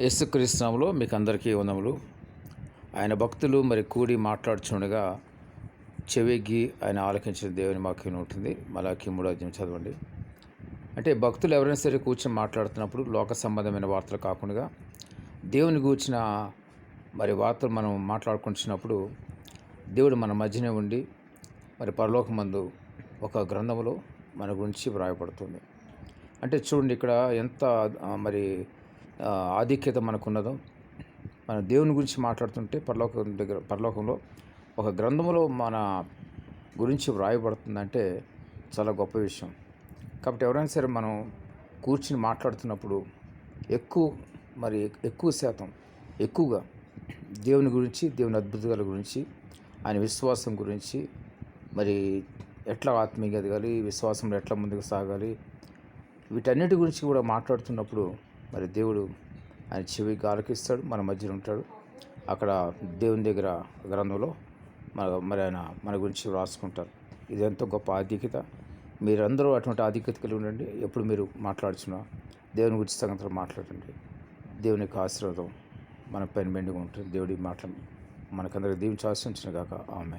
యేసుక్రీస్తునాములో మీకు అందరికీ వందములు ఆయన భక్తులు మరి కూడి మాట్లాడుచుండగా చెవిగ్గి ఆయన ఆలకించిన దేవుని వాక్యం ఉంటుంది? మలాకి మూడో అధ్యయం చదవండి. అంటే భక్తులు ఎవరైనా సరే కూర్చొని మాట్లాడుతున్నప్పుడు లోక సంబంధమైన వార్తలు కాకుండా దేవుని గూర్చిన మరి వార్తలు మనం మాట్లాడుకుంటున్నప్పుడు దేవుడు మన మధ్యనే ఉండి మరి పరలోకమందు ఒక గ్రంథంలో మన గురించి వ్రాయబడుతుంది. అంటే చూడండి ఇక్కడ ఎంత మరి ఆధిక్యత మనకున్నదో మన దేవుని గురించి మాట్లాడుతుంటే పరలోకం దగ్గర పరలోకంలో ఒక గ్రంథంలో మన గురించి వ్రాయబడుతుందంటే చాలా గొప్ప విషయం. కాబట్టి ఎవరైనా సరే మనం కూర్చుని మాట్లాడుతున్నప్పుడు ఎక్కువ మరి ఎక్కువ శాతం ఎక్కువగా దేవుని గురించి దేవుని అద్భుతాల గురించి ఆయన విశ్వాసం గురించి మరి ఎట్లా ఆత్మీయంగా ఎదగాలి విశ్వాసంలో ఎట్లా ముందుకు సాగాలి వీటన్నిటి గురించి కూడా మాట్లాడుతున్నప్పుడు మరి దేవుడు ఆయన చెవికి ఆలకిస్తాడు మన మధ్యలో ఉంటాడు. అక్కడ దేవుని దగ్గర గ్రంథంలో మన మరి ఆయన మన గురించి రాసుకుంటారు. ఇది గొప్ప ఆధిక్యత. మీరందరూ అటువంటి ఆధిక్యత కలిగి ఉండండి. ఎప్పుడు మీరు మాట్లాడుచున్నా దేవుని గురించి సంగతులు మాట్లాడండి. దేవుని యొక్క ఆశీర్వాదం మన పైన మెండుగా ఉంటుంది. దేవుడి మాటలు మనకందరికి దీవించాల్సి ఆశించిన కాక ఆమె